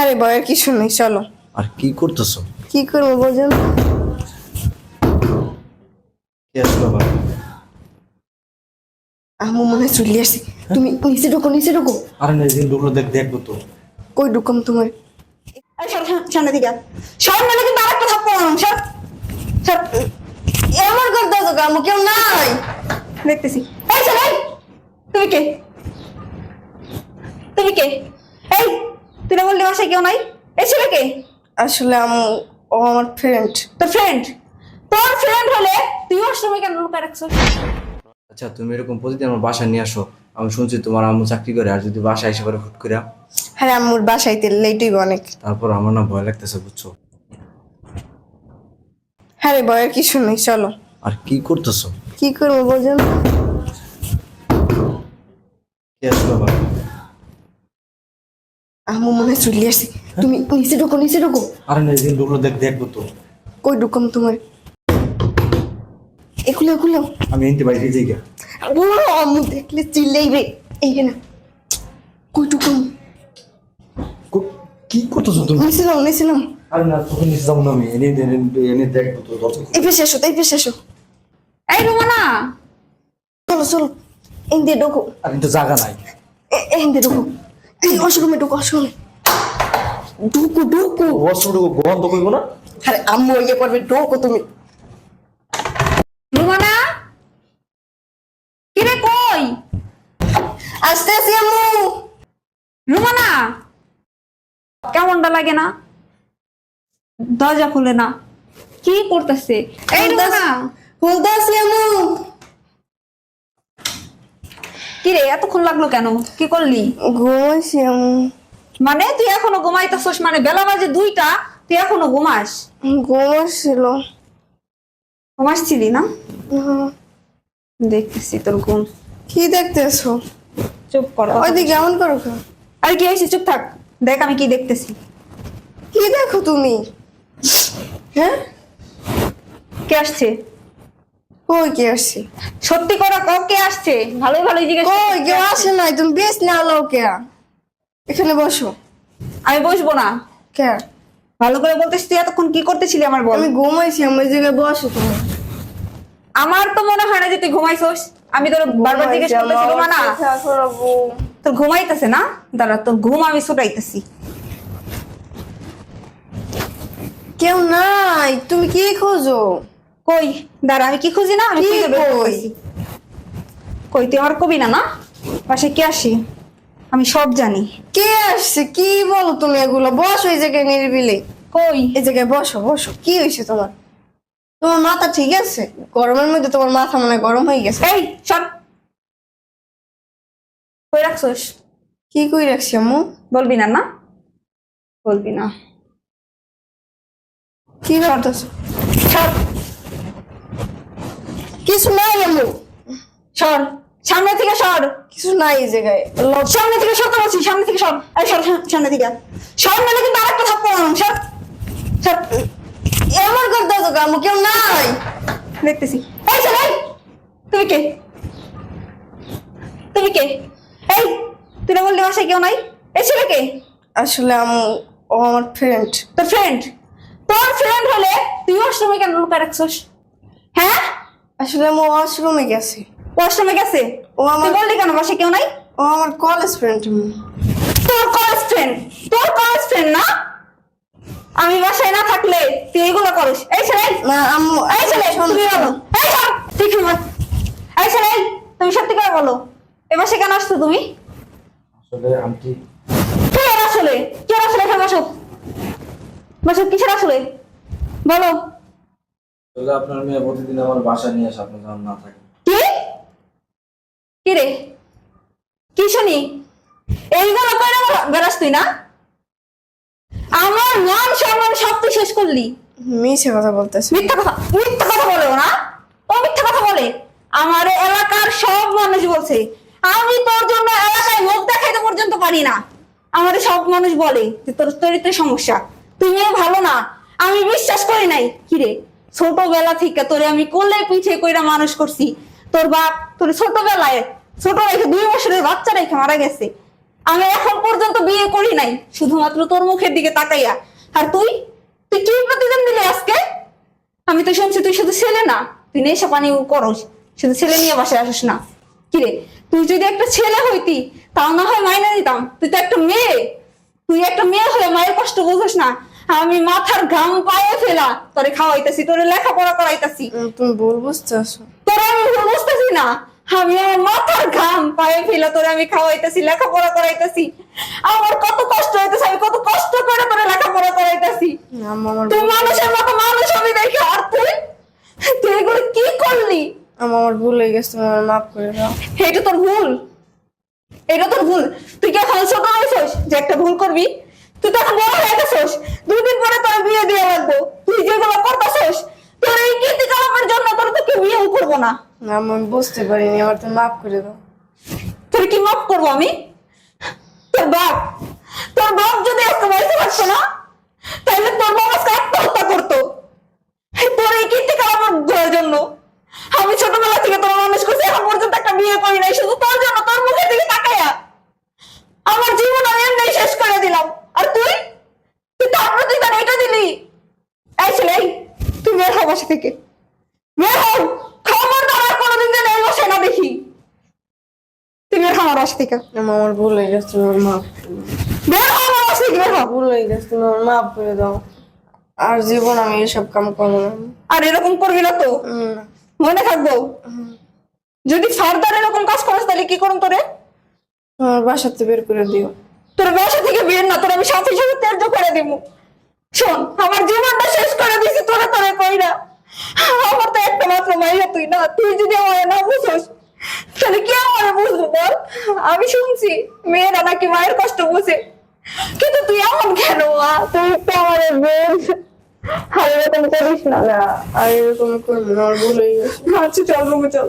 হ্যাঁ রে বয়ের কিছু নেই চলো। আর কি করতেছো? কি করব বোঝেন কে আসলো আবার? আমু মনে হয় চলে আসছি। তুমি নিচে ঢুকো নিচে ঢুকো। আরে না দিন ঢুকলো দেখ দেখব তো। কই ঢুকাম তোমার এই সর সর, সামনে দিকে সর নাহলে কিন্তু আরেকটা থাপ্পড় মারুম সর সর। এমন করতে তো কামু কেউ নাই। দেখতেছি। এই সর এই! তুমি কে? তুমি কে? এই তুই না বললি বাসায় কেউ নাই? এই ছেলে কে? আসলে আমু ও আমার ফ্রেন্ড তোর ফ্রেন্ড তোর ফ্রেন্ড হলে তুই ওর সময় কেন লুকায় রাখছিস আচ্ছা তুমি এরকম প্রতিদিন আমার বাসায় নিয়ে আসো। আমি শুনছি তোমার আম্মু চাকরি করে আর যদি বাসায় এসে পরে হুট করে। হ্যাঁ আম্মুর বাসায় তেল লেটই অনেক। তারপর আমার না ভয় লাগতেছে বুঝছ? হ্যাঁ রে বয়ের কিছু নেই চলো। আর কি করতেছো? কি করব বোঝেন কে আসলো আবার? আমু মনে হয় চলে আসছি তুমি নিচে ঢুকো নিচে ঢুকো। আরে না দিন ঢুকলো দেখ দেখব তো। কই ঢুকাম তোমার? এগুলো এগুলো আমি এনতে দিয়ে যাই ও আম্মু দেখলে চিল্লাইবে। এই না কই ঢুকাম? কি করতেছো তুমি? নিচে নাও নিচে নাও। আরে না তোকে নিচে যাব না আমি। এনে এনে এনে দেখব তো দরজা। এই পেশে এসো এই পেশে এসো এই রুমানা! চলো চলো। দিয়ে ঢুকো। আর কিন্তু জায়গা নাই। দিয়ে ঢুকো। এই অশরুমে ঢুকো ঢুকো ঢুকো। অস্ত্রটুকু বন্ধ করব না। আরে আম্মু ইয়ে করবে ঢুকো তুমি। রুমানা কিরে কই? আস্তে আস্তে আম্মু রুমানা কেমনটা লাগে না? দরজা খুলে না। কি করতেছে? এই রুমানা খুলতে আসি আম্মু। কি রে এতক্ষণ লাগল কেন? কি করলি? ঘুমাইছি মানে তুই এখনও ঘুমাইতেছস? মানে বেলা বাজে দুইটা তুই এখনও ঘুমাস? ঘুমাচ্ছিল ঘুমাসছিলি না? দেখতেছি তোর ঘুম। কি দেখতেছো? চুপ কর। ওইদিকে এমন করো আর কি হয়েছে? চুপ থাক। দেখ আমি কি দেখতেছি। কি দেখো তুমি? হ্যাঁ কে আসছে? কই কে আসছে? সত্যি করে ক কে আসছে? ভালোই ভালোই জিজ্ঞেস কই কেউ আসে নাই তুমি বেশ না আলো কে? এখানে বসো। আমি বসবো না। কে? ভালো করে বলতেছি তুই এতক্ষণ কি করতেছিলি আমার বল? আমি ঘুমাইছি আমার জায়গায় বসো তুমি। আমার তো মনে হয় না যে তুই ঘুমাইছস। আমি তোর বারবার জিজ্ঞেস করতেছি না। তোর ঘুমাইতেছে না? দাঁড়া তোর ঘুম আমি ছুটাইতেছি। কেউ নাই তুমি কি খোঁজো? কই? দাঁড়া আমি কি খুঁজি না? আমি খুঁজে বের কই? তুই আমার কবি না না? পাশে কে আসি? আমি সব জানি। কে আসছে? কি বলো তুমি এগুলো? বসো এই জায়গায় নিরিবিলি। কই? এই জায়গায় বসো বসো। কি হয়েছে তোমার? তোমার মাথা ঠিক আছে? গরমের মধ্যে তোমার মাথা মানে গরম হয়ে গেছে। এই সব কই রাখছস? কি কই রাখছি আম্মু? বলবি না না? বলবি না। কি করতেছো সর। কিছু নাই আম্মু সর। সামনে থেকে সর। কিছু নাই এই জায়গায়। সামনে থেকে সর তো বলছি সামনে থেকে সর। এই সর সর, সামনে থেকে। সর নাহলে কিন্তু আরেকটা থাপ্পড় মারুম সর। সর। এমন করতে তো কামু কেউ নাই। দেখতেছি। এই চল এই তুমি কে? তুমি কে? এই তুই না বললি বাসায় কেউ নাই? এই ছেলে কে? আসলে আম্মু ও আমার ফ্রেন্ড তোর ফ্রেন্ড তোর ফ্রেন্ড হলে তুই ওর সময় কেন লুকায় রাখছস? হ্যাঁ? আসলে আম্মু ওয়াশরুমে গেছে। ওয়াশরুমে গেছে? ও আমার- তুই বললি কেন? বাসায় কেউ নাই? ও আমার কলেজ ফ্রেন্ড তোর কলেজ ফ্রেন্ড তোর কলেজ ফ্রেন্ড না? আমি বাসায় না থাকলে তুই এগুলো করিস। এই ছেলে! না আম্মু এই ছেলে শোনো, তুমি বলো। এই শোন ঠিক আছে এই ছেলে তুমি সত্যি করে বলো। এবার কেন আসছো তুমি? আসলে আন্টি কে আসলে? কে আসলে? এখানে বসো। বসো কিসের আসলে? বলো। আসলে আপনার মেয়ে প্রতিদিন আমার বাসায় নিয়ে আসে আপনি যখন না থাকেন কি কি রে? কি শুনি? এইগুলো করে বেড়াস তুই না? আমার মান সম্মান সব তুই শেষ করলি। মিছে কথা বলতেছে। মিথ্যা কথা মিথ্যা কথা বলে না? ও মিথ্যা কথা বলে। আমার এলাকার সব মানুষ বলছে আমি তোর জন্য এলাকায় মুখ দেখাইতে পর্যন্ত পারি না। আমাদের সব মানুষ বলে যে তোর চরিত্রের সমস্যা। তুই মেয়ে ভালো না। আমি বিশ্বাস করি নাই। কিরে ছোটবেলা থেকে তোরে আমি কোলে পিঠে কইরা মানুষ করছি? তোর বাপ তোর ছোটবেলায় ছোট রেখে দুই বছরের বাচ্চা রেখে মারা গেছে। আমি এখন পর্যন্ত বিয়ে করি নাই, শুধুমাত্র তোর মুখের দিকে তাকাইয়া। আর তুই? তুই কি প্রতিদান দিলি আজকে? আমি তো শুনছি তুই শুধু ছেলে না, তুই নেশা পানি করস, শুধু ছেলে নিয়ে বাসায় আসিস না। কিরে তুই যদি একটা ছেলে হইতি, তাও না হয় মাইনে দিতাম তুই তো একটা মেয়ে। তুই একটা মেয়ে হয়ে মায়ের কষ্ট বুঝোস না। আমি মাথার ঘাম পায়ে ফেলা। তোরে খাওয়াইতেছি তোরে লেখাপড়া করাইতেছি। তুমি ভুল বুঝতেছো। তোরা আমি ভুল বুঝতেছি না। আমি আমার মাথার ঘাম পায়ে ফেলা তোরে আমি খাওয়াইতেছি লেখাপড়া করাইতেছি। আমার কত কষ্ট হইতেছে আমি কত কষ্ট করে তোরে লেখাপড়া করাইতেছি। তুই মানুষের মতো মানুষ আমি দেখি আর তুই? তুই এগুলো কি করলি? আমার ভুল হয়ে গেছে আমার মাফ করে দাও। এটা তোর ভুল। এটা তোর ভুল। তুই কি এখন ছোট হয়েছিস যে একটা ভুল করবি? তুই তো এখন বড় হয়ে গেছিস। দুদিন পরে তোর বিয়ে দিয়ে রাখব। তুই যেগুলো করতেছিস তোর এই কীর্তিকলাপের জন্য তোর তো কেউ বিয়েও করব না। আমি বুঝতে পারিনি আমার তো মাফ করে দাও। তোর কি মাফ করব আমি? তোর বাপ তোর বাপ যদি আজকে বাড়িতে পারছ না তাহলে তোর বাপ আজকে আত্মহত্যা করতো তোর এই কীর্তিকলাপের জন্য আমি ছোটবেলা থেকে তোর মানুষ করছি এখন পর্যন্ত একটা বিয়ে করি নাই শুধু তোর জন্য তোর মুখের দিকে তাকাইয়া আমার জীবন আমি এমনি শেষ করে দিলাম আর তুই তুই তার প্রতিদান এটা দিলি এই ছেলে এই, তুই বের হও বাসা থেকে। বের হও খবরদার আর কোনোদিন যেন এই বাসায় না দেখি। তুই বের আমার বাসা থেকে। আমার ভুল হয়ে গেছে তুমি আমার মাফ বের হও আমার বাসা থেকে বের হও ভুল হয়ে গেছে তুমি আমার মাফ করে দাও। আর জীবন আমি এসব কাম করব না। আর এরকম করবি না তো। মনে থাকব। যদি ফার্দার এরকম কাজ করিস তাহলে কি করুন তোরে? তোমার বাসাতে বের করে দিও। তোর বাসা থেকে বের না তোর আমি সাথে সাথে ত্যায্য করে দিব শোন আমার জীবনটা শেষ করে দিছি তোরা তোরে কই না আমার তো একটা মাত্র মাইয়া তুই না তুই যদি আমার না বুঝোস তাহলে কি আমার বুঝব বল? আমি শুনছি মেয়েরা নাকি মায়ের কষ্ট বুঝে। কিন্তু তুই এমন কেন মা? তুই তো আমার বোন আর এরকম করিস না। না আর এরকম করব না আমার ভুল আচ্ছা চল চল।